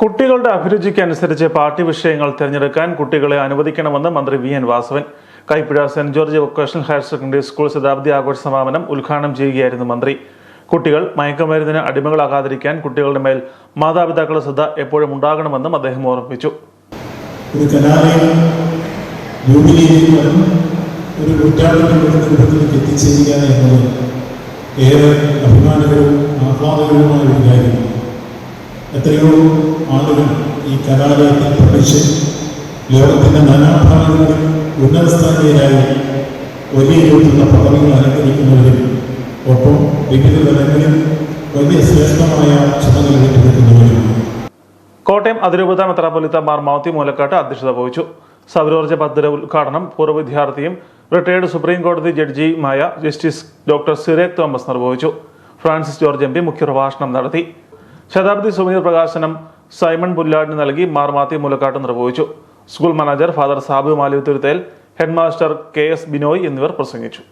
കുട്ടികളുടെ അഭിരുചിക്കനുസരിച്ച് പാർട്ടി വിഷയങ്ങൾ തിരഞ്ഞെടുക്കാൻ കുട്ടികളെ അനുവദിക്കണമെന്ന് മന്ത്രി V N Vasavan. Kaipuzha Saint George Vocational Higher Secondary School ശതാബ്ദി ആഘോഷ സമാപനം ഉദ്ഘാടനം ചെയ്യുകയായിരുന്നു മന്ത്രി. കുട്ടികൾ മയക്കുമരുന്നിന് അടിമകളാകാതിരിക്കാൻ കുട്ടികളുടെ മേൽ മാതാപിതാക്കളുടെ ശ്രദ്ധ എപ്പോഴും ഉണ്ടാകണമെന്നും അദ്ദേഹം ഓർമ്മിപ്പിച്ചു. ഒരു കലാലയം ഒരു എത്തിച്ചേരുക എന്നത് ഏറെ അഭിമാനകരവും ആഹ്ലാദകരവുമായ ഒരു കാര്യമാണ്. എത്രയോ ആളുകൾ ഈ കലാലയത്തിൽ പഠിച്ച് ലോകത്തിന്റെ നാനാഭാഗങ്ങളിൽ ഉന്നതസ്ഥാനീയരായി വലിയ രൂപത്തിലുള്ള പദവികൾ അലങ്കരിക്കുന്നവരും ഒപ്പം വിവിധ തലങ്ങളിൽ വലിയ ശ്രേഷ്ഠമായ ചുമതല ഏറ്റെടുക്കുന്നവരും. കോട്ടയം അതിരൂപത മെത്രാപ്പൊലിത്ത മാർ മാത്യു മൂലക്കാട്ട് അധ്യക്ഷത വഹിച്ചു. സൗരോർജ പദ്ധതി ഉദ്ഘാടനം പൂർവ വിദ്യാർത്ഥിയും റിട്ടയർഡ് സുപ്രീം കോടതി ജഡ്ജിയുമായ ജസ്റ്റിസ് ഡോക്ടർ സിറേക് തോമസ് നിർവഹിച്ചു. ഫ്രാൻസിസ് ജോർജ് എം പി മുഖ്യപ്രഭാഷണം നടത്തി. ശതാബ്ദി സുവനീർ പ്രകാശനം സൈമൺ പുല്ലാടിന് നൽകി മാർ മാത്യു മൂലക്കാട്ട് നിർവഹിച്ചു. School manager father Sabu Malivathuruthel headmaster K S Binoy എന്നിവർ പ്രസംഗിച്ചു.